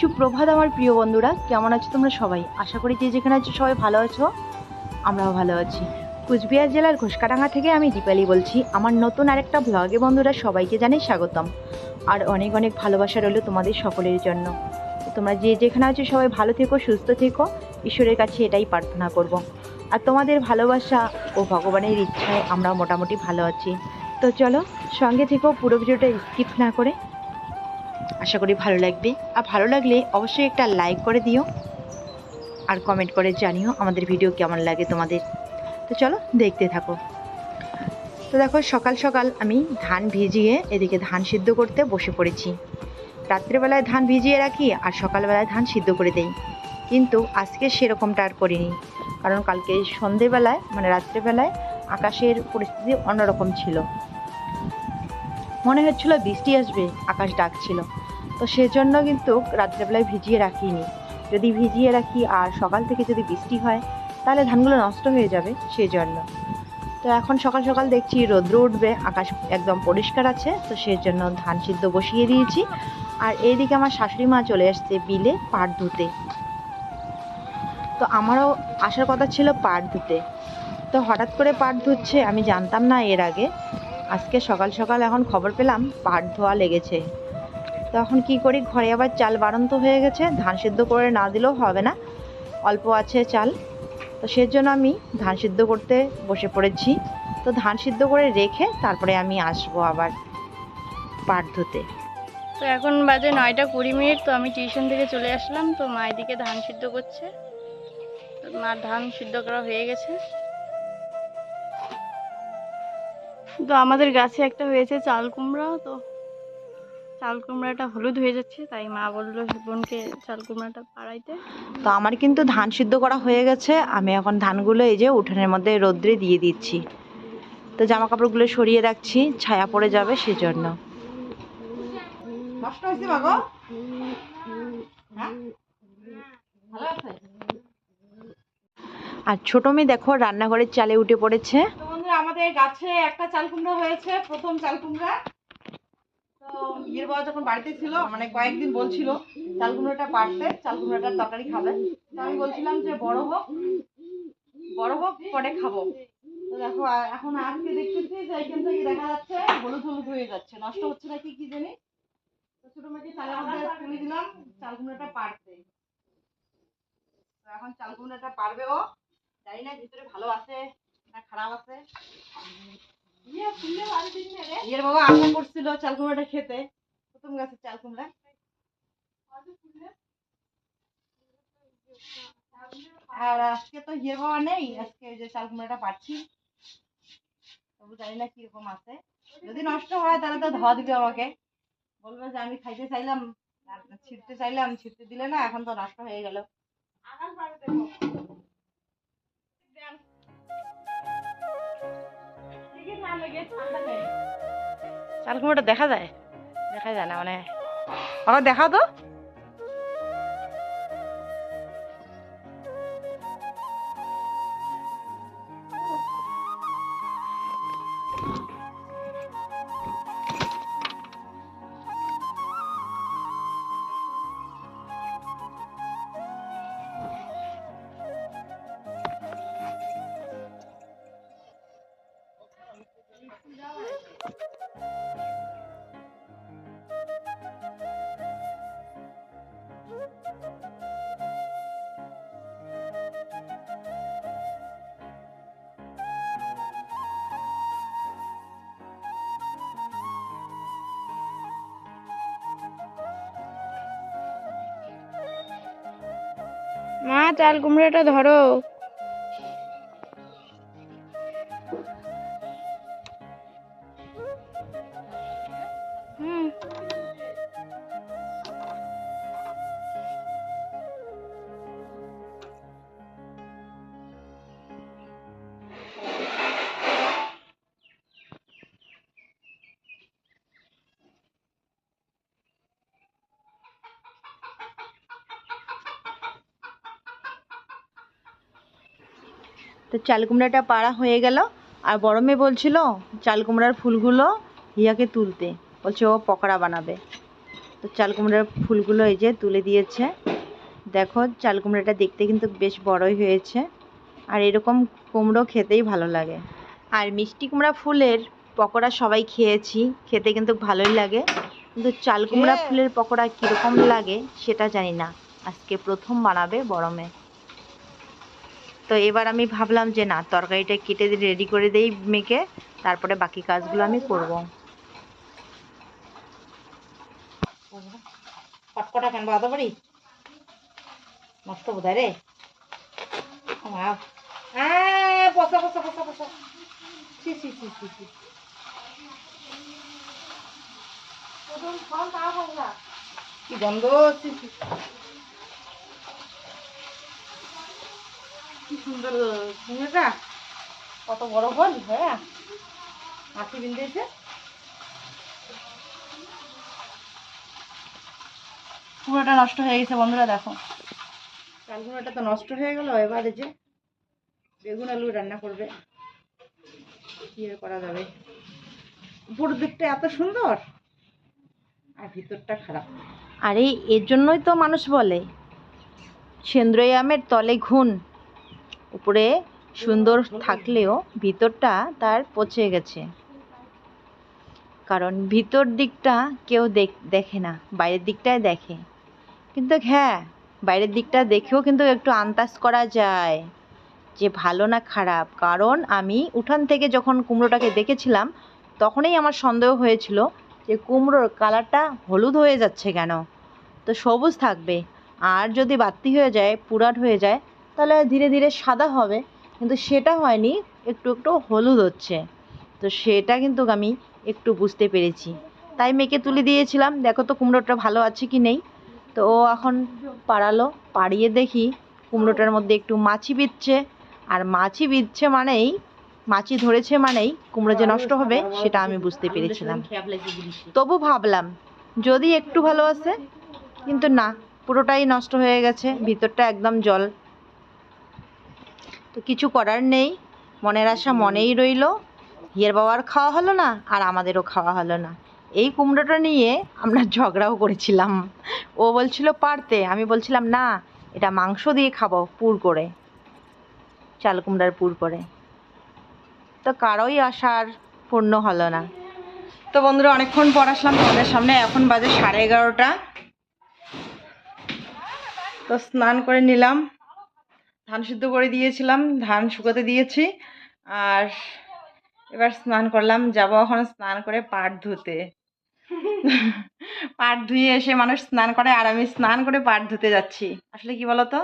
সুপ্রভাত আমার প্রিয় বন্ধুরা, কেমন আছো তোমরা সবাই? আশা করি যে যেখানে আছো সবাই ভালো আছো, আমরাও ভালো আছি। কুচবিহার জেলার ঘোষকাডাঙ্গা থেকে আমি দীপালি বলছি। আমার নতুন আরেকটা ব্লগে বন্ধুরা সবাইকে জানাই স্বাগতম। আর অনেক অনেক ভালোবাসা রইল তোমাদের সকলের জন্য। তোমরা যে যেখানে আছো সবাই ভালো থেকো, সুস্থ থেকো। ঈশ্বরের কাছে এটাই প্রার্থনা করব। আর তোমাদের ভালোবাসা ও ভগবানের ইচ্ছায় আমরা মোটামুটি ভালো আছি। তো চলো সঙ্গে থেকো, পুরো ভিডিওটা স্কিপ না করে। আশা করি ভালো লাগবে। আর ভালো লাগলে অবশ্যই একটা লাইক করে দিও। আর কমেন্ট করে জানিও আমাদের ভিডিও কেমন লাগে তোমাদের। তো চলো দেখতে থাকো। তো দেখো, সকাল সকাল আমি ধান ভিজিয়ে এদিকে ধান সিদ্ধ করতে বসে পড়েছি। রাত্রেবেলায় ধান ভিজিয়ে রাখি আর সকালবেলায় ধান সিদ্ধ করে দেই। কিন্তু আজকে সেরকমটা আর করিনি। কারণ কালকে সন্ধেবেলায় মানে রাত্রেবেলায় আকাশের পরিস্থিতি অন্যরকম ছিল। মনে হচ্ছিল বৃষ্টি আসবে, আকাশ ডাকছিল। তো সেজন্য কিন্তু রাত্রেবেলায় ভিজিয়ে রাখিনি। যদি ভিজিয়ে রাখি আর সকাল থেকে যদি বৃষ্টি হয়, তাহলে ধানগুলো নষ্ট হয়ে যাবে সেই জন্য তো এখন সকাল সকাল দেখছি রৌদ্র উঠবে, আকাশ একদম পরিষ্কার আছে, তো সেই জন্য ধান সিদ্ধ বসিয়ে দিয়েছি। আর এইদিকে আমার শাশুড়ি মা চলে আসছে বিলে পাট ধুতে। তো আমারও আসার কথা ছিল পাট ধুতে। তো হঠাৎ করে পাট ধুচ্ছে, আমি জানতাম না এর আগে। আজকে সকাল সকাল এখন খবর পেলাম পাট ধোয়া লেগেছে। তখন কি করি, ঘরে আবার চাল বাড়ন্ত হয়ে গেছে, ধান সিদ্ধ করে না দিলেও হবে না। অল্প আছে চাল। তো সেজন্য আমি ধান সিদ্ধ করতে বসে পড়েছি। তো ধান সিদ্ধ করে রেখে তারপরে আমি আসব আবার পাট ধুতে তো এখন বাজে নয়টা কুড়ি মিনিট, তো আমি টিউশন থেকে চলে আসলাম। তো মা এদিকে ধান সিদ্ধ করছে। মার ধান সিদ্ধ করা হয়ে গেছে। তো আমাদের গাছে একটা হয়েছে চাল কুমড়া, তো চাল কুমড়াটা হলুদ হয়ে যাচ্ছে তাই মা বলল বোনকে চাল কুমড়াটা পাড়াইতে তো আমার কিন্তু ধান সিদ্ধ করা হয়ে গেছে আমি এখন ধানগুলো এই যে উঠানের মধ্যে রোদ্রে দিয়ে দিচ্ছি। তো জামা কাপড়গুলো সরিয়ে রাখছি ছায়া পড়ে যাবে সেজন্য। নষ্ট হয়েছে মাগো হ্যাঁ? আর ছোট মেয়ে দেখো রান্নাঘরের চালে উঠে পড়েছে। আমাদের গাছে একটা চাল কুমড়া হয়েছে প্রথম চাল কুমড়া। তো ইয়ের বাবা যখন বাড়িতে ছিল মানে কয়েকদিন বলছিল, চাল কুমড়োটা পারতে, চাল কুমড়োটার তরকারি খাবে। আমি বলছিলাম যে, বড় হোক বড় হোক, পরে খাব। দেখো এখন আজকে দেখতেছি যে এখান থেকে দেখা যাচ্ছে হলুদ হলুদ হয়ে যাচ্ছে। নষ্ট হচ্ছে না কি জানি? তো ছোট মেয়েকে চালের তুলে দিলাম, চাল কুমড়োটা পারতে। তো এখন চাল কুমড়োটা পারবে ও। জানি না ভিতরে ভালো আছে না খারাপ আছে। ইয়ের বাবা আশা করছিল চাল কুমড়াটা খেতে। প্রথম গাছের চাল কুমড়া। আর আজকে তো ইয়ের বাবা নেই। আজকে ওই যে চাল কুমড়াটা পাচ্ছি। তবু জানি না কীরকম আছে। যদি নষ্ট হয় তাহলে তো ধোয়া দিবে আমাকে। বলবে যে আমি খাইতে চাইলাম ছিঁড়তে চাইলাম ছিঁড়তে দিলে না এখন তো নষ্ট হয়ে গেল। চাল কুমড়োটা দেখা যায়? দেখা যায় না মানে? বাবা দেখাও তো। মা চাল কুমড়োটা ধরো। তো চাল কুমড়াটা পাড়া হয়ে গেল। আর বড় মেয়ে বলছিল চাল কুমড়ার ফুলগুলো হিয়াকে তুলতে। বলছে ও পকোড়া বানাবে। তো চাল কুমড়োর ফুলগুলো এই যে তুলে দিয়েছে। দেখো চাল কুমড়োটা দেখতে কিন্তু বেশ বড়ই হয়েছে। আর এরকম কুমড়ো খেতেই ভালো লাগে। আর মিষ্টি কুমড়া ফুলের পকোড়া সবাই খেয়েছি খেতে কিন্তু ভালোই লাগে। কিন্তু চাল কুমড়া ফুলের পকোড়া কীরকম লাগে সেটা জানি না। আজকে প্রথম বানাবে বড় মেয়ে। তো এবার আমি ভাবলাম যে না, তরকারিটা কেটে রেডি করে দেই মেয়েকে, তারপরে বাকি কাজগুলো আমি করব। কটকটা কেন বাঁধা পারি নষ্ট বোধ রে। কি গন্ধ? কি সুন্দর কুমড়োটা কত বড় হল হ্যাঁ? হাসি বিন্দেছে? কুমড়োটা নষ্ট হয়ে গেছে বন্ধুরা, দেখো। কুমড়োটা তো নষ্ট হয়ে গেল, এবারে যে বেগুন আলু রান্না করবে। কি করা যাবে? উপর দিকটা এত সুন্দর, আর ভিতরটা খারাপ। আরে, এর জন্যই তো মানুষ বলে, সেন্দ্রই আমের তলে ঘুণ। উপরে সুন্দর থাকলেও ভিতরটা তার পচে গেছে। কারণ ভিতর দিকটা কেউ দেখ- না, বাইরের দিকটাই দেখে। কিন্তু হ্যাঁ বাইরের দিকটা দেখেও কিন্তু একটু আন্দাজ করা যায় যে ভালো না খারাপ। কারণ আমি উঠান থেকে যখন কুমড়োটাকে দেখেছিলাম, তখনই আমার সন্দেহ হয়েছিল যে কুমড়োর কালারটা হলুদ হয়ে যাচ্ছে কেন? তো সবুজ থাকবে। আর যদি বাড়তি হয়ে যায়, পুরাট হয়ে যায় তাহলে ধীরে ধীরে সাদা হবে, কিন্তু সেটা হয়নি, একটু একটু হলুদ হচ্ছে। তো সেটা কিন্তু আমি একটু বুঝতে পেরেছি। তাই মেয়েকে তুলে দিয়েছিলাম, দেখো তো কুমড়োটা ভালো আছে কি নেই। তো ও এখন পাড়ালো, পাড়িয়ে দেখি, কুমড়োটার মধ্যে একটু মাছি বিচ্ছে আর মাছি বিচ্ছে মানেই, মাছি ধরেছে মানেই কুমড়ো যে নষ্ট হবে, সেটা আমি বুঝতে পেরেছিলাম। তবু ভাবলাম, যদি একটু ভালো আছে কিন্তু না, পুরোটাই নষ্ট হয়ে গেছে, ভিতরটা একদম জল। তো কিছু করার নেই। মনের আশা মনেই রইল। হিয়ের বাবার খাওয়া হলো না আর আমাদেরও খাওয়া হলো না। এই কুমড়োটা নিয়ে আমরা ঝগড়াও করেছিলাম। ও বলছিল পারতে। আমি বলছিলাম না এটা মাংস দিয়ে খাব পুর করে। চাল কুমড়ার পুর করে। তো কারোই আশার পূর্ণ হলো না। তো বন্ধুরা অনেকক্ষণ পর আসলাম তোমাদের সামনে। এখন বাজে সাড়ে এগারোটা। তো স্নান করে নিলাম। ধান সিদ্ধ করে দিয়েছিলাম, ধান শুকাতে দিয়েছি। আর এবার স্নান করলাম, যাব এখন স্নান করে পাট ধুতে। পাট ধুয়ে এসে মানুষ স্নান করে, আর আমি স্নান করে পাট ধুতে যাচ্ছি। আসলে কি বলতো?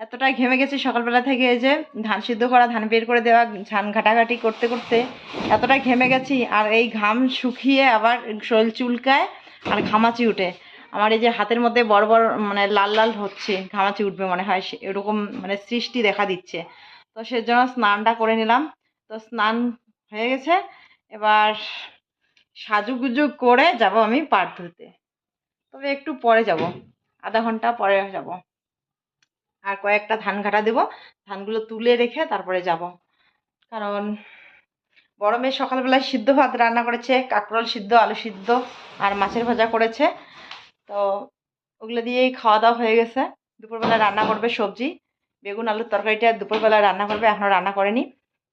এতটা ঘেমে গেছি সকালবেলা থেকে যে ধান সিদ্ধ করা, ধান বের করে দেওয়া, ধান ঘাটাঘাটি করতে করতে এতটা ঘেমে গেছি, আর এই ঘাম শুকিয়ে আবার শরীর চুলকায় আর ঘামাচি উঠে। আমার এই যে হাতের মধ্যে বড় বড় মানে লাল লাল হচ্ছে, ঘামাচি উঠবে মনে হয় এরকম মানে সৃষ্টি দেখা দিচ্ছে। তো সেজন্য স্নানটা করে নিলাম। তো স্নান হয়ে গেছে। এবার সাজুগুজু করে যাব আমি পাট ধুতে। তবে একটু পরে যাব। আধা ঘণ্টা পরে যাব। আর কয়েকটা ধান ঘাটা দেবো। ধানগুলো তুলে রেখে তারপরে যাব। কারণ বড় মেয়ে সকালবেলায় সিদ্ধ ভাত রান্না করেছে, কাঁকরোল সিদ্ধ, আলু সিদ্ধ, আর মাছের ভাজা করেছে। তো ওগুলো দিয়েই খাওয়া দাওয়া হয়ে গেছে। দুপুরবেলা রান্না করবে সবজি, বেগুন, আলুর তরকারিটা দুপুরবেলা রান্না করবে, এখনও রান্না করেনি।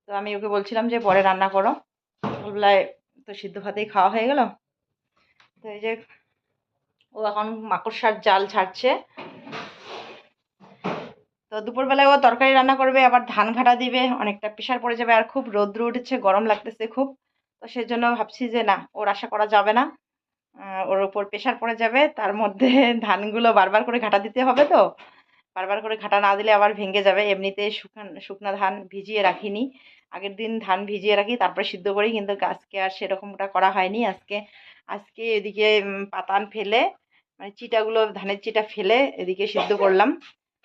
তো আমি ওকে বলছিলাম যে পরে রান্না করো। সকালবেলায় তো সিদ্ধ ভাতেই খাওয়া হয়ে গেল। তো এই যে ও এখন মাকড়সার জাল ছাড়ছে। তো দুপুরবেলায় ও তরকারি রান্না করবে, আবার ধান ঘাটা দিবে, অনেকটা প্রেশার পড়ে যাবে আর খুব রৌদ্র উঠেছে, গরম লাগতেছে খুব। তো সেজন্য ভাবছি যে না, ওর আশা করা যাবে না। ওর ওপর প্রেশার পড়ে যাবে। তার মধ্যে ধানগুলো বারবার করে ঘাটা দিতে হবে তো। বারবার করে ঘাটা না দিলে আবার ভেঙে যাবে। এমনিতে শুকান, শুকনা ধান ভিজিয়ে রাখিনি। আগের দিন ধান ভিজিয়ে রাখি, তারপরে সিদ্ধ করি, কিন্তু আজকে আর সেরকমটা করা হয়নি। আজকে আজকে এদিকে পাতান ফেলে মানে চিটাগুলো, ধানের চিটা ফেলে এদিকে সিদ্ধ করলাম।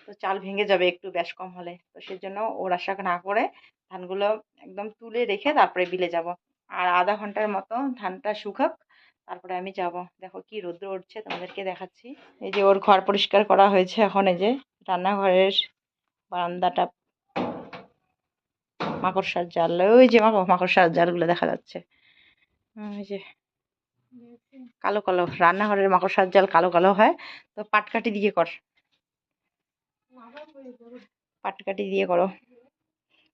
তো চাল ভেঙে যাবে একটু ব্যাস কম হলে। তো সেজন্য ওর আশা না করে ধানগুলো একদম তুলে রেখে তারপরে বিলে যাব। আর আধা ঘণ্টার মতো ধানটা শুকাক। তারপরে আমি যাব। দেখো কি রৌদ্র উঠছে, তোমাদেরকে দেখাচ্ছি। এই যে ওর ঘর পরিষ্কার করা হয়েছে এখন, এই যে রান্নাঘরের বারান্দাটা। মাকড়সার জাল, ওই যে মাকড়, মাকড়সার জালগুলো দেখা যাচ্ছে। এই যে কালো কালো, রান্নাঘরের মাকড়সার জাল কালো কালো হয়। তো পাটকাঠি দিয়ে কর। পাটকাঠি দিয়ে করো।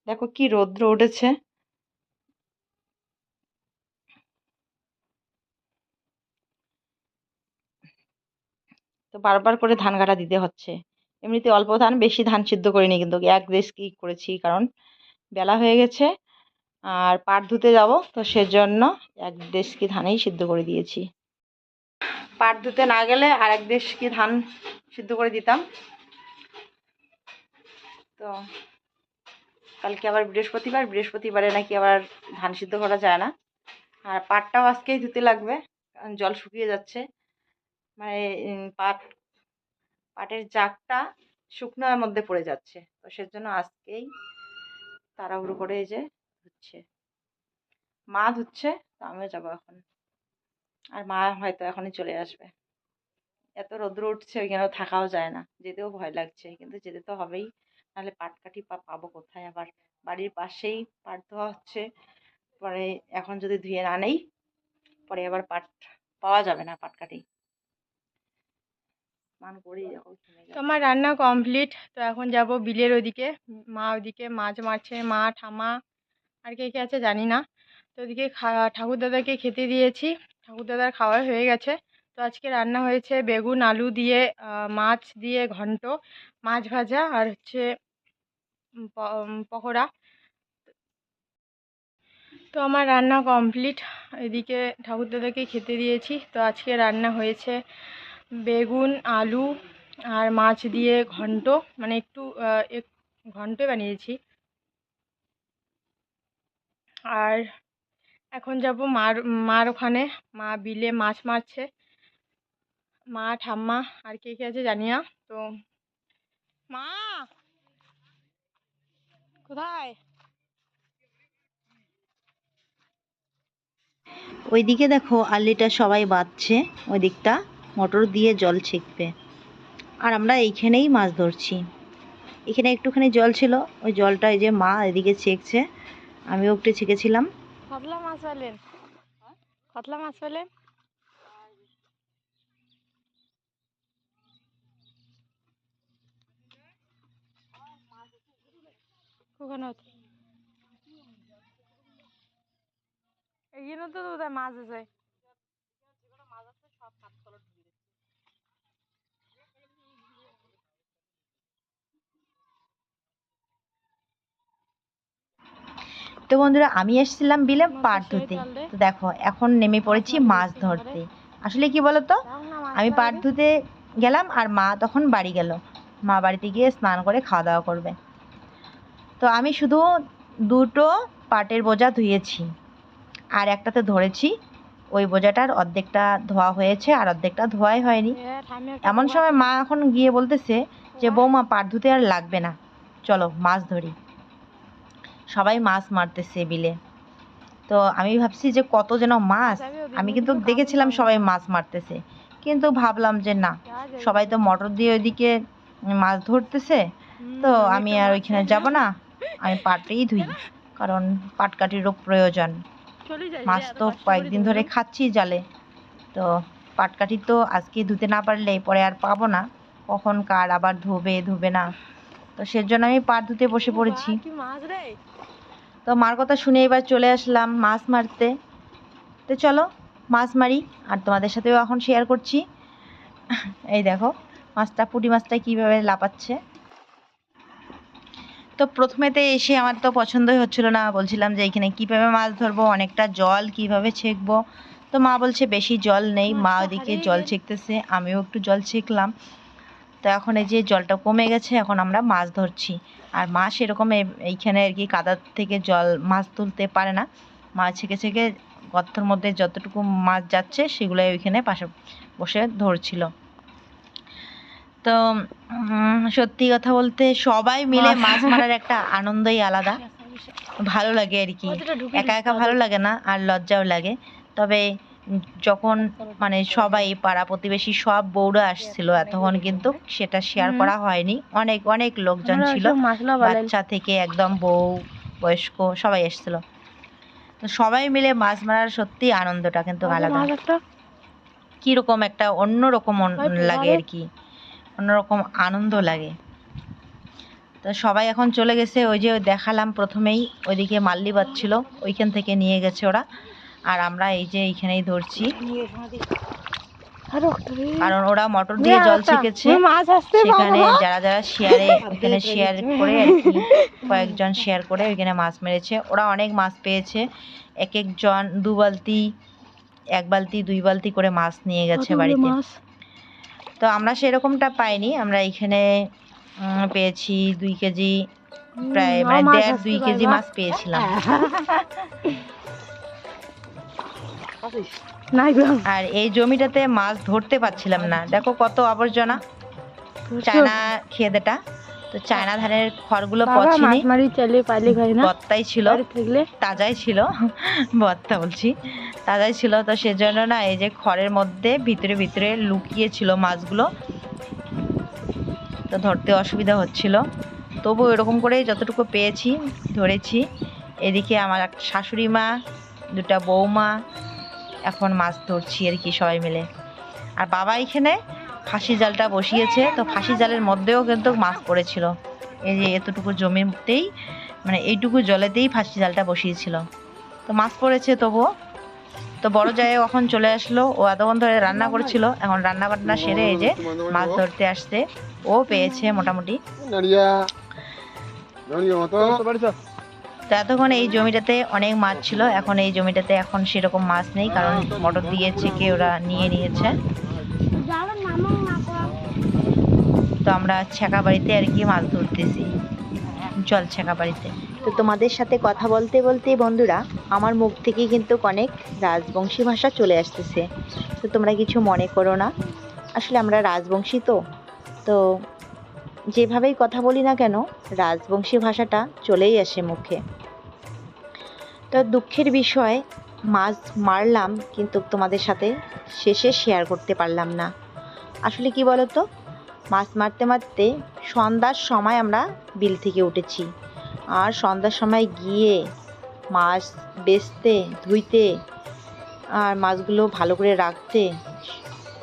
দেখো কি রৌদ্র উঠেছে। তো বারবার করে ধান কাটা দিতে হচ্ছে। এমনিতে অল্প ধান, বেশি ধান সিদ্ধ করিনি কিন্তু। এক দেশ কি করেছি? কারণ বেলা হয়ে গেছে আর পাট ধুতে যাব, তো সেজন্য এক দেশ কি ধানেই সিদ্ধ করে দিয়েছি। পাট ধুতে না গেলে আর এক দেশ কি ধান সিদ্ধ করে দিতাম। তো কালকে আবার বৃহস্পতিবার, বৃহস্পতিবারে নাকি আবার ধান সিদ্ধ করা যায় না। আর পাটটাও আজকেই ধুতে লাগবে, কারণ জল শুকিয়ে যাচ্ছে। মানে পাট, পাটের জাগটা শুকনোর মধ্যে পড়ে যাচ্ছে। তো সেজন্য আজকেই তাড়াহুড়ো করে এই যে ধুচ্ছে মা ধুচ্ছে তো আমিও যাব এখন। আর মা হয়তো এখনই চলে আসবে। এত রৌদ্র উঠছে ওইখানেও থাকাও যায় না। যেতেও ভয় লাগছে, কিন্তু যেতে তো হবেই। নাহলে পাটকাঠি পা, পাবো কোথায়? আবার বাড়ির পাশেই পাট ধোয়া হচ্ছে। পরে এখন যদি ধুয়ে না নেই, পরে আবার পাট পাওয়া যাবে না পাটকাঠি। স্নান আমার রান্না কমপ্লিট তো এখন যাব বিলের ওদিকে, মা ওদিকে মাছ মারছে, মা ঠামা আর কে কে আছে জানি না। তো ওদিকে ঠাকুর দাদাকে খেতে দিয়েছি, ঠাকুর দাদার খাওয়া হয়ে গেছে। তো আজকে রান্না হয়েছে বেগুন, আলু দিয়ে মাছ দিয়ে ঘন্ট, মাছ ভাজা আর হচ্ছে পকোড়া। তো আমার রান্না কমপ্লিট এদিকে ঠাকুর দাদাকে খেতে দিয়েছি। তো আজকে রান্না হয়েছে বেগুন, আলু আর মাছ দিয়ে ঘন্ট মানে একটু ঘন্ট বানিয়েছি। আর এখন যাব মার মার ওখানে। মা বিলে মাছ মারছে। মা, ঠাম্মা আর কে কে আছে জানি না তো মা! কোথায়? ওইদিকে দেখো আলিটা সবাই বাঁধছে ওই দিকটা মোটর দিয়ে জল ছেঁকবে। আর আমরা এইখানেই মাছ ধরছি। এখানে একটুখানি জল ছিল, ওই জলটা এই যে মা এদিকে ছেঁকছে, আমিও একটু ছেঁকেছিলাম। কতলা মাছ পেলেন? কতলা মাছ পেলেন? ওখানে এখানে তো মাছ আছে। তো বন্ধুরা আমি এসেছিলাম বিলে পাট ধুতে তো দেখো এখন নেমে পড়েছি মাছ ধরতে। আসলে কি বলতো? আমি পাট ধুতে গেলাম আর মা তখন বাড়ি গেল। মা বাড়িতে গিয়ে স্নান করে খাওয়া দাওয়া করবে। তো আমি শুধু দুটো পাটের বোঝা ধুয়েছি। আর একটাতে ধরেছি ওই বোঝাটার অর্ধেকটা ধোয়া হয়েছে আর অর্ধেকটা ধোয়াই হয়নি। এমন সময় মা এখন গিয়ে বলতেছে যে বৌমা পাট ধুতে আর লাগবে না। চলো মাছ ধরি। সবাই মাছ মারতেছে বিলে। তো আমি ভাবছি যে কত যেন মাছ আমি কিন্তু দেখেছিলাম সবাই মাছ মারতেছে। কিন্তু ভাবলাম যে না সবাই তো মোটর দিয়ে ওইদিকে মাছ ধরতেছে। তো আমি আর ওইখানে যাব না আমি পাটেই ধুই কারণ পাটকাঠিরও প্রয়োজন। মাছ তো কয়েকদিন ধরে খাচ্ছি জালে। তো পাটকাঠি তো আজকে ধুতে না পারলে পরে আর পাবো না কখন কার আবার ধোবে ধোবে না। তো সেজন্য আমি পাট ধুতে বসে পড়েছি। তো মার কথা শুনে এবার চলে আসলাম মাছ মারতে। তো চলো, মাছ মারি, আর তোমাদের সাথেও এখন শেয়ার করছি। এই দেখো, মাছটা, পুঁটি মাছটা কীভাবে লাপাচ্ছে তো প্রথমেতে এসে আমার তো পছন্দই হচ্ছিল না, বলছিলাম যে এখানে কীভাবে মাছ ধরবো, অনেকটা জল কীভাবে ছেঁকবো। তো মা বলছে, বেশি জল নেই, মা ওদিকে জল ছেঁকতেছে, আমিও একটু জল ছেঁকলাম। তো এখন এই যে জলটা কমে গেছে এখন আমরা মাছ ধরছি। আর মাছ এরকম এইখানে আর কি কাদার থেকে জল মাছ তুলতে পারে না। মাছ ছেঁকে ছেঁকে গর্তর মধ্যে যতটুকু মাছ যাচ্ছে সেগুলোই ওইখানে পাশে বসে ধরছিল। তো উম, সত্যি কথা বলতে সবাই মিলে মাছ। মারার একটা আনন্দই আলাদা। ভালো লাগে আর কি। একা একা ভালো লাগে না আর লজ্জাও লাগে। তবে যখন মানে সবাই পাড়া প্রতিবেশী সব বউরা আসছিল এতক্ষণ কিন্তু সেটা শেয়ার করা হয়নি। অনেক অনেক লোকজন ছিল। বাচ্চা থেকে একদম বউ বয়স্ক সবাই এসেছিল। তো সবাই মিলে মাছ মারার সত্যি আনন্দটা কিন্তু আলাদা। কীরকম একটা অন্যরকম অন- লাগে আর কি। অন্যরকম আনন্দ লাগে। তো সবাই এখন চলে গেছে। ওই যে দেখালাম প্রথমেই। ওইদিকে মাল্লি বাজছিল ওইখান থেকে নিয়ে গেছে ওরা। আর আমরা এই যে এইখানেই ধরছি। কারণ ওরা মোটর দিয়ে জল মাছ আসতে সেখানে যারা যারা শেয়ারে ওখানে শেয়ার করে আর কি কয়েকজন শেয়ার করে ওইখানে মাছ মেরেছে। ওরা অনেক মাছ পেয়েছে। এক একজন দু বালতি এক বালতি দুই বালতি করে মাছ নিয়ে গেছে বাড়িতে? তো আমরা সেরকমটা পাইনি। আমরা এখানে পেয়েছি দুই কেজি প্রায় মানে দেড় দুই কেজি মাছ পেয়েছিলাম। আর এই জমিটাতে মাছ ধরতে পারছিলাম না। দেখো কত আবর্জনা। চায়না খেদেটা তো চায়না ধানের খড়গুলো পচেনি। বত্তাই ছিল। তাজাই ছিল। বত্তা বলছি। তাজাই ছিল। তো সেজন্য না এই যে খড়ের মধ্যে ভিতরে ভিতরে লুকিয়ে ছিল মাছগুলো। তো ধরতে অসুবিধা হচ্ছিল। তবু এরকম করে যতটুকু পেয়েছি ধরেছি। এদিকে আমার এক শাশুড়ি মা দুটা বৌমা এখন মাছ ধরছি আর কি সবাই মিলে। আর বাবা এখানে ফাঁসি জালটা বসিয়েছে তো ফাঁসি জালের মধ্যেও কিন্তু মাছ পড়েছিল। এই যে এতটুকু জমিতেই মানে এইটুকু জলেতেই ফাঁসি জালটা বসিয়েছিল। তো মাছ পড়েছে তবুও। তো বড় জায়গায় কখন চলে আসলো ও এতক্ষণ ধরে রান্না করেছিল এখন রান্না বান্না সেরে এই যে মাছ ধরতে আসছে। ও পেয়েছে মোটামুটি। নাড়িয়া নাড়িয়া মতো। তো এতক্ষণ এই জমিটাতে অনেক মাছ ছিল। এখন এই জমিটাতে এখন সেরকম মাছ নেই, কারণ মোটর দিয়ে চেকে ওরা নিয়ে নিয়েছে। তো আমরা ছেঁকা বাড়িতে আর কি মাছ ধরতেছি, জল ছেঁকা বাড়িতে। তো তোমাদের সাথে কথা বলতে বলতে বন্ধুরা, আমার মুখ থেকে কিন্তু অনেক রাজবংশী ভাষা চলে আসতেছে। তো তোমরা কিছু মনে করো না। আসলে আমরা রাজবংশী তো। তো যেভাবেই কথা বলি না কেন, রাজবংশী ভাষাটা চলেই আসে মুখে। তো দুঃখের বিষয়, মাছ মারলাম, কিন্তু তোমাদের সাথে শেষে শেয়ার করতে পারলাম না। আসলে কি বলো তো মাছ মারতে মারতে সন্ধ্যার সময় আমরা বিল থেকে উঠেছি। আর সন্ধ্যার সময় গিয়ে মাছ বেচতে, ধুইতে আর মাছগুলো ভালো করে রাখতে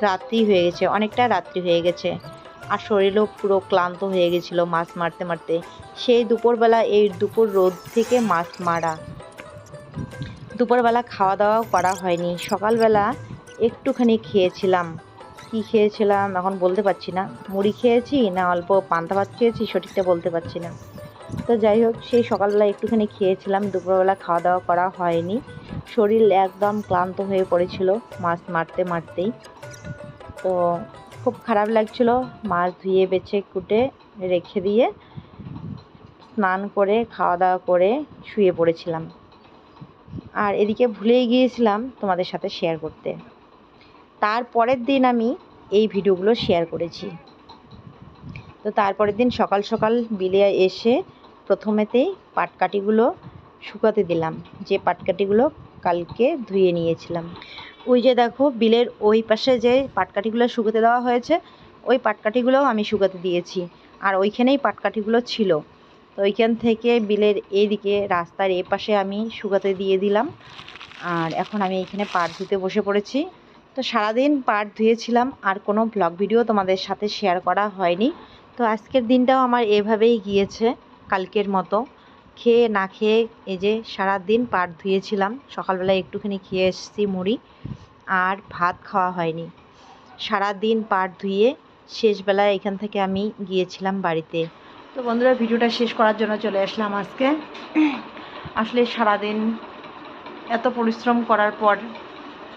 রাত্রি হয়ে গেছে, অনেকটা রাত্রি হয়ে গেছে। আর শরীরও পুরো ক্লান্ত হয়ে গেছিল মাছ মারতে মারতে। সেই দুপুরবেলা, এই দুপুর রোদ থেকে মাছ মারা। দুপুরবেলা খাওয়া দাওয়াও করা হয়নি। সকালবেলা একটুখানি খেয়েছিলাম। কি খেয়েছিলাম এখন বলতে পারছি না। মুড়ি খেয়েছি না অল্প পান্তা ভাত খেয়েছি সঠিকটা বলতে পারছি না। তো যাই হোক, সেই সকালবেলা একটুখানি খেয়েছিলাম। দুপুরবেলা খাওয়া দাওয়া করা হয়নি। শরীর একদম ক্লান্ত হয়ে পড়েছিল মাছ মারতে মারতেই। তো খুব খারাপ লাগছিল। মাছ ধুয়ে, বেছে, কুটে, রেখে দিয়ে স্নান করে খাওয়া দাওয়া করে শুয়ে পড়েছিলাম। আর এদিকে ভুলেই গিয়েছিলাম তোমাদের সাথে শেয়ার করতে। তারপরের দিন আমি এই ভিডিওগুলো শেয়ার করেছি। তো তারপরের দিন সকাল সকাল বিলে এসে প্রথমেতেই পাটকাঠিগুলো শুকাতে দিলাম। যে পাটকাঠিগুলো কালকে ধুয়ে নিয়েছিলাম। ওই যে দেখো, বিলের ওই পাশে যে পাটকাঠিগুলো শুকাতে দেওয়া হয়েছে, ওই পাটকাঠিগুলোও আমি শুকাতে দিয়েছি। আর ওইখানেই পাটকাঠিগুলো ছিল। তো ওইখান থেকে বিলের এদিকে রাস্তার এই পাশে আমি শুকাতে দিয়ে দিলাম। আর এখন আমি এখানে পাট ধুতে বসে পড়েছি। তো সারাদিন পাট ধুয়েছিলাম, আর কোনো ব্লগ ভিডিও তোমাদের সাথে শেয়ার করা হয়নি। তো আজকের দিনটাও আমার এভাবেই গিয়েছে, কালকের মতো। খেয়ে না খেয়ে এই যে সারা দিন পাট ধুয়েছিলাম সকালবেলা একটুখানি খেয়ে এসেছি মুড়ি, আর ভাত খাওয়া হয়নি। সারা দিন পাট ধুয়ে শেষবেলায় এখান থেকে আমি গিয়েছিলাম বাড়িতে। তো বন্ধুরা, ভিডিওটা শেষ করার জন্য চলে আসলাম আজকে। আসলে সারাদিন এত পরিশ্রম করার পর,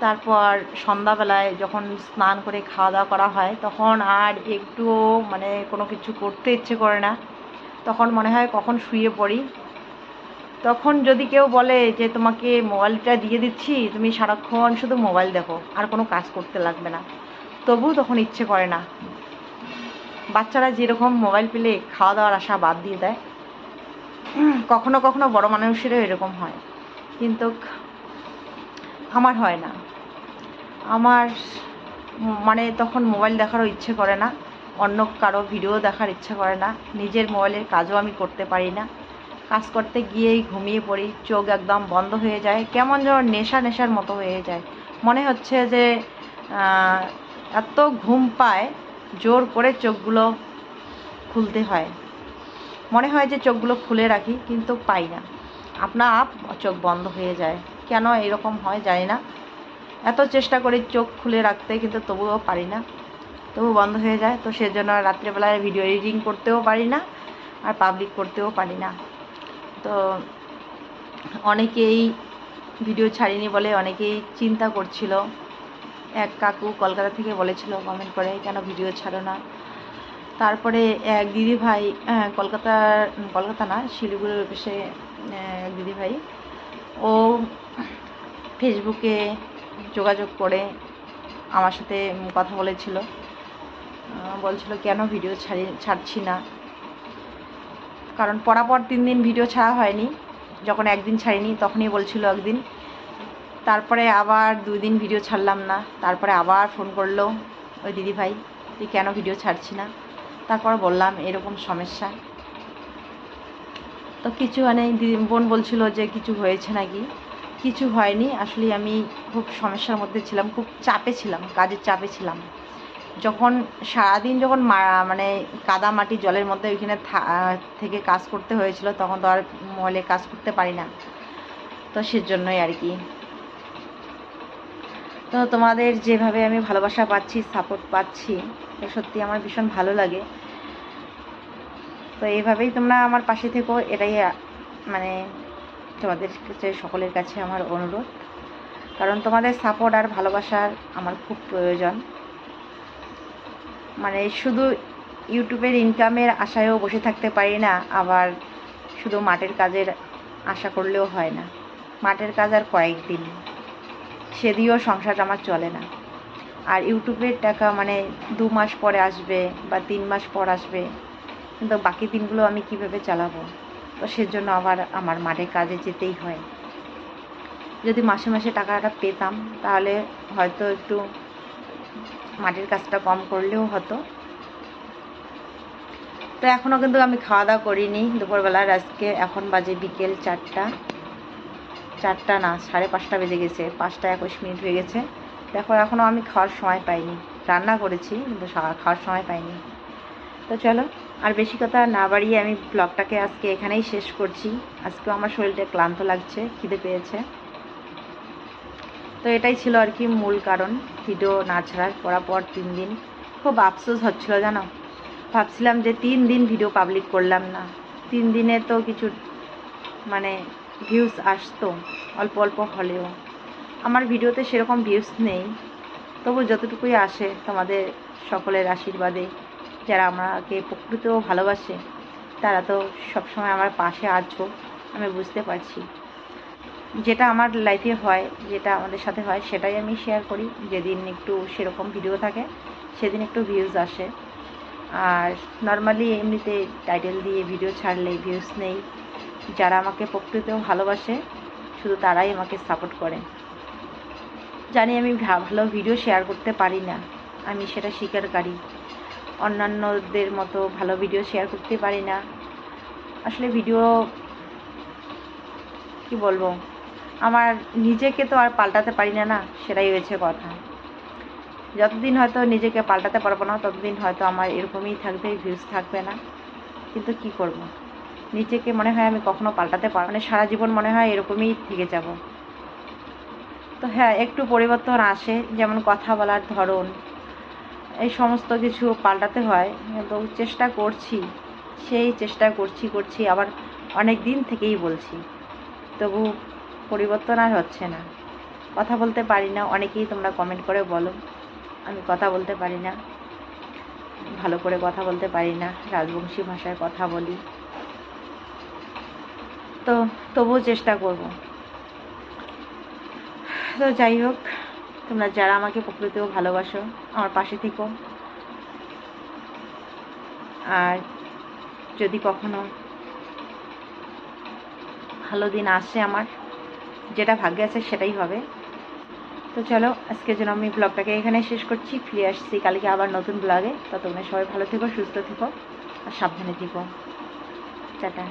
তারপর সন্ধ্যাবেলায় যখন স্নান করে খাওয়া দাওয়া করা হয়, তখন আর একটুও মানে কোনো কিছু করতে ইচ্ছে করে না। তখন মনে হয় কখন শুয়ে পড়ি তখন যদি কেউ বলে যে, তোমাকে মোবাইলটা দিয়ে দিচ্ছি, তুমি সারাক্ষণ শুধু মোবাইল দেখো, আর কোনো কাজ করতে লাগবে না। তবুও তখন ইচ্ছে করে না। বাচ্চারা যেরকম মোবাইল পেলে খাওয়া দাওয়ার আশা বাদ দিয়ে দেয়, কখনো কখনো বড় মানুষেরও এরকম হয়। কিন্তু আমার হয় না। আমার মানে তখন মোবাইল দেখারও ইচ্ছে করে না, অন্য কারও ভিডিও দেখার ইচ্ছে করে না, নিজের মোবাইলের কাজও আমি করতে পারি না। কাজ করতে গিয়েই ঘুমিয়ে পড়ি, চোখ একদম বন্ধ হয়ে যায়, কেমন যেন নেশা নেশার মতো হয়ে যায়। মনে হচ্ছে যে এত ঘুম পায়, জোর করে চোখগুলো খুলতে হয়। মনে হয় যে চোখগুলো খুলে রাখি, কিন্তু পাই না। আপনা আপ চোখ বন্ধ হয়ে যায়। কেন এরকম হয় জানি না। এত চেষ্টা করি চোখ খুলে রাখতে, কিন্তু তবুও পারি না। তবু বন্ধ হয়ে যায়। তো সেজন্য রাত্রেবেলায় ভিডিও এডিটিং করতেও পারি না, আর পাবলিক করতেও পারি না। তো অনেকেই ভিডিও ছাড়িনি বলে অনেকেই চিন্তা করছিল। এক কাকু কলকাতা থেকে বলেছিল কমেন্ট করে, কেন ভিডিও ছাড়ো না? তারপরে এক দিদি ভাই কলকাতার কলকাতা না, শিলিগুড়ির অফিসে এক দিদি ভাই ও ফেসবুকে যোগাযোগ করে আমার সাথে কথা বলেছিল। বলছিল, কেন ভিডিও ছাড়ি, ছাড়ছি না? কারণ পরাপর তিন দিন ভিডিও ছাড়া হয়নি। যখন একদিন ছাড়িনি, তখনই বলছিল একদিন। তারপরে আবার দুই দিন ভিডিও ছাড়লাম না। তারপরে আবার ফোন করল ওই দিদি ভাই, তুই কেন ভিডিও ছাড়ছি না? তারপর বললাম, এরকম সমস্যা। তো কিছু মানে দিদি বোন বলছিল যে, কিছু হয়েছে নাকি? কিছু হয়নি। আসলে আমি খুব সমস্যার মধ্যে ছিলাম, খুব চাপে ছিলাম, কাজের চাপে ছিলাম। যখন সারাদিন যখন মানে কাদা মাটি জলের মধ্যে ওইখানে থেকে কাজ করতে হয়েছিল, তখন তো আর মলে কাজ করতে পারি না। তো সেজন্যই আর কি। তো তোমাদের যেভাবে আমি ভালোবাসা পাচ্ছি সাপোর্ট পাচ্ছি সত্যি আমার ভীষণ ভালো লাগে। তো এইভাবেই তোমরা আমার পাশে থেকো, এটাই মানে তোমাদের কাছে, সকলের কাছে আমার অনুরোধ। কারণ তোমাদের সাপোর্ট আর ভালোবাসার আমার খুব প্রয়োজন। মানে শুধু ইউটিউবের ইনকামের আশায়ও বসে থাকতে পারি না, আবার শুধু মাঠের কাজের আশা করলেও হয় না। মাঠের কাজ আর কয়েকদিন সে দিয়েও সংসার আমার চলে না। আর ইউটিউবের টাকা মানে দু মাস পরে আসবে বা তিন মাস পর আসবে, কিন্তু বাকি দিনগুলো আমি কীভাবে চালাবো? তো সেজন্য আবার আমার মাঠের কাজে যেতেই হয়। যদি মাসে মাসে টাকাটা পেতাম, তাহলে হয়তো একটু মাটির কাজটা কম করলেও হতো। তো এখনও কিন্তু আমি খাওয়া দাওয়া করিনি দুপুরবেলার আজকে এখন বাজে বিকেল চারটা। চারটা না, সাড়ে পাঁচটা বেজে গেছে। পাঁচটা একুশ মিনিট হয়ে গেছে। দেখো এখনও আমি খাওয়ার সময় পাইনি। রান্না করেছি, কিন্তু খাওয়ার সময় পাইনি। তো চলো, আর বেশি কথা না বাড়িয়ে আমি ব্লগটাকে আজকে এখানেই শেষ করছি। আজকেও আমার শরীরটা ক্লান্ত লাগছে, খিদে পেয়েছে। তো এটাই ছিল আর কি মূল কারণ। ভিডিও না ছাড়ার পরাপর তিন দিন। খুব আফসোস হচ্ছিল, জানো? ভাবছিলাম যে তিন দিন ভিডিও পাবলিক করলাম না। তিন দিনে তো কিছু মানে ভিউজ আসতো, অল্প অল্প হলেও। আমার ভিডিওতে সেরকম ভিউজ নেই। তবু যতটুকুই আসে তোমাদের সকলের আশীর্বাদে, যারা আমাকে প্রকৃতও ভালোবাসে, তারা তো সবসময় আমার পাশে আছো, আমি বুঝতে পারছি। যেটা আমার লাইফে হয়, যেটা আমাদের সাথে হয়, সেটাই আমি শেয়ার করি। যেদিন একটু সেরকম ভিডিও থাকে, সেদিন একটু ভিউজ আসে। আর নর্মালি এমনিতে টাইটেল দিয়ে ভিডিও ছাড়লে ভিউজ নেই। যারা আমাকে প্রকৃতিও ভালোবাসে, শুধু তারাই আমাকে সাপোর্ট করে। জানি আমি ভালো ভিডিও শেয়ার করতে পারি না। আমি সেটা স্বীকারকারী। অন্যান্যদের মতো ভালো ভিডিও শেয়ার করতে পারি না। আসলে ভিডিও কি বলব? আমার নিজেকে তো আর পাল্টাতে পারি না না সেটাই হয়েছে কথা। যতদিন হয়তো নিজেকে পাল্টাতে পারব না, ততদিন হয়তো আমার এরকমই থাকবে ভিউজ থাকবে না। কিন্তু কি করব। নিজেকে মনে হয় আমি কখনো পাল্টাতে পারব মানে সারা জীবন মনে হয় এরকমই থেকে যাব। তো হ্যাঁ একটু পরিবর্তন আসে, যেমন কথা বলার ধরন, এই সমস্ত কিছু পাল্টাতে হয়। কিন্তু চেষ্টা করছি, সেই চেষ্টা করছি করছি, আবার অনেক দিন থেকেই বলছি। তবু পরিবর্তন আর হচ্ছে না। কথা বলতে পারি না, অনেকেই তোমরা কমেন্ট করে বলো। আমি কথা বলতে পারি না, ভালো করে কথা বলতে পারি না, রাজবংশী ভাষায় কথা বলি। তো তবুও চেষ্টা করব। তো যাই হোক, তোমরা যারা আমাকে প্রকৃতিও ভালোবাসো, আমার পাশে থেকো। আর যদি কখনো ভালো দিন আসে আমার যেটা ভাগ্যে আছে সেটাই হবে। তো চলো, আজকের জন্য আমি ব্লগটাকে এখানে শেষ করছি। ফিরে আসছি কালকে আবার নতুন ব্লগে। ততক্ষণে সবাই ভালো থেকো, সুস্থ থেকো, আর সাবধানে থেকো। টাটা।